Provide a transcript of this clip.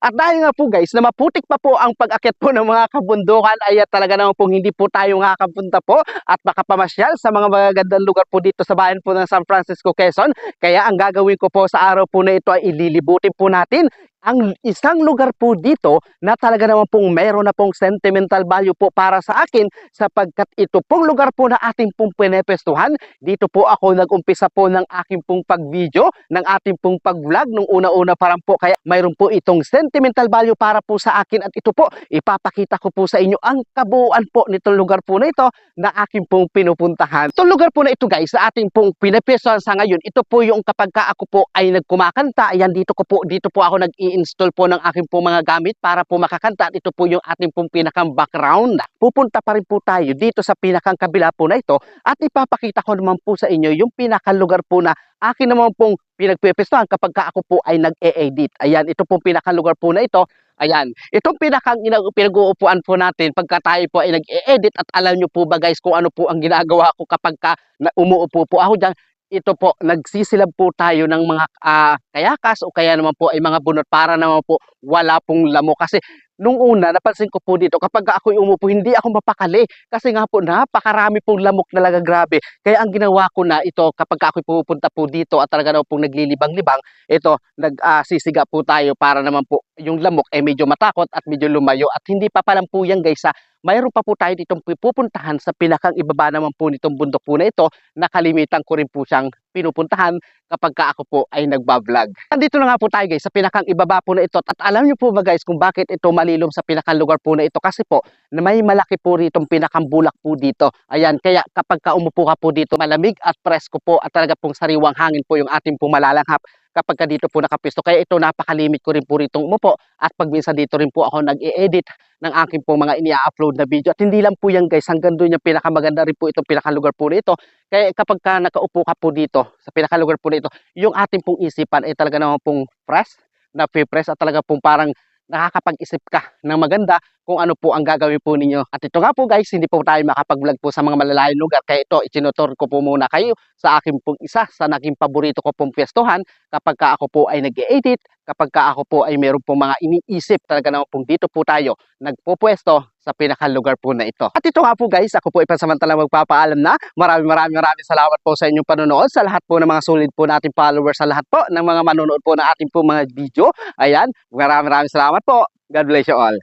At dahil nga po guys, na maputik pa po ang pag-akit po ng mga kabundukan, ay talaga naman po hindi po tayo makakapunta po at makapamasyal sa mga magagandang lugar po dito sa bayan po ng San Francisco, Quezon. Kaya ang gagawin ko po sa araw po na ito ay ililibutin po natin ang isang lugar po dito na talaga naman pong meron na pong sentimental value po para sa akin sapagkat ito pong lugar po na ating pong pinepestuhan. Dito po ako nag-umpisa po ng aking pong pag-video, ng ating pong pag-vlog nung una-una parang po. Kaya mayroon po itong sentimental value para po sa akin at ito po ipapakita ko po sa inyo ang kabuuan po nitong lugar po na ito na aking pong pinupuntahan. Itong lugar po na ito guys, sa ating pong pinepestuhan sa ngayon, ito po yung kapag ka ako po ay nagkumakanta, ayan dito ko po, dito po ako nag i-install po ng aking po mga gamit para po makakanta at ito po yung ating pong pinakang background. Pupunta pa rin po tayo dito sa pinakang kabila po na ito at ipapakita ko naman po sa inyo yung pinakang lugar po na akin naman pong pinagpipistuhan kapag ka ako po ay nag-e-edit. Ayan, ito pong pinakang lugar po na ito. Ayan, itong pinakang ina- pinag-uupuan po natin pagka tayo po ay nag-e-edit at alam nyo po ba guys kung ano po ang ginagawa ko kapag ka umuupo po ako dyan ito po, nagsisilab po tayo ng mga ah, kayakas o kaya naman po ay mga bunot para naman po wala pong lamok. Kasi nung una, napansin ko po dito, kapag ako'y umupo, hindi ako mapakali. Kasi nga po, napakarami pong lamok talaga grabe. Kaya ang ginawa ko na ito, kapag ako'y pupunta po dito at talaga naman pong naglilibang-libang, ito, nagsisiga po tayo para naman po yung lamok ay medyo matakot at medyo lumayo. At hindi pa palang po yan guys, sa mayroon pa po tayo ditong pupuntahan sa pinakang ibaba naman po nitong bundok po na ito nakalimitan ko rin po siyang pinupuntahan kapag ka ako po ay nagbablog. Nandito na nga po tayo guys sa pinakang ibaba po na ito at alam niyo po ba guys kung bakit ito malilom sa pinakang lugar po na ito kasi po na may malaki po rito pinakang bulak po dito. Ayan kaya kapag ka umupo ka po dito malamig at presko po at talaga pong sariwang hangin po yung ating pong malalanghap kapag ka dito po nakapisto. Kaya ito napakalimit ko rin po rito umupo at pag dito rin po ako nag-e-edit ng aking po mga ini-upload na video. At hindi lang po yan guys, hanggang doon yung pinakamaganda rin po itong pinakalugar po nito. Kaya kapag ka nakaupo ka po dito sa pinakalugar po nito, yung ating pong isipan ay talaga naman pong fresh, na press at talaga pong parang nakakapag-isip ka ng maganda kung ano po ang gagawin po ninyo. At ito nga po guys, hindi po tayo makapag-vlog po sa mga malalayong lugar. Kaya ito, itinutur ko po muna kayo sa akin pong isa sa naging paborito ko pong pwestuhan kapag ka ako po ay nag-edit, kapag ka ako po ay meron pong mga iniisip talaga naman pong dito po tayo nagpupwesto sa pinakalugar po na ito. At ito nga po guys, ako po ay pansamantalang magpapaalam na. Maraming maraming maraming salamat po sa inyong panonood, sa lahat po ng mga solid po nating followers, sa lahat po ng mga manonood po na ating po mga video. Ayan, maraming maraming salamat po. God bless you all.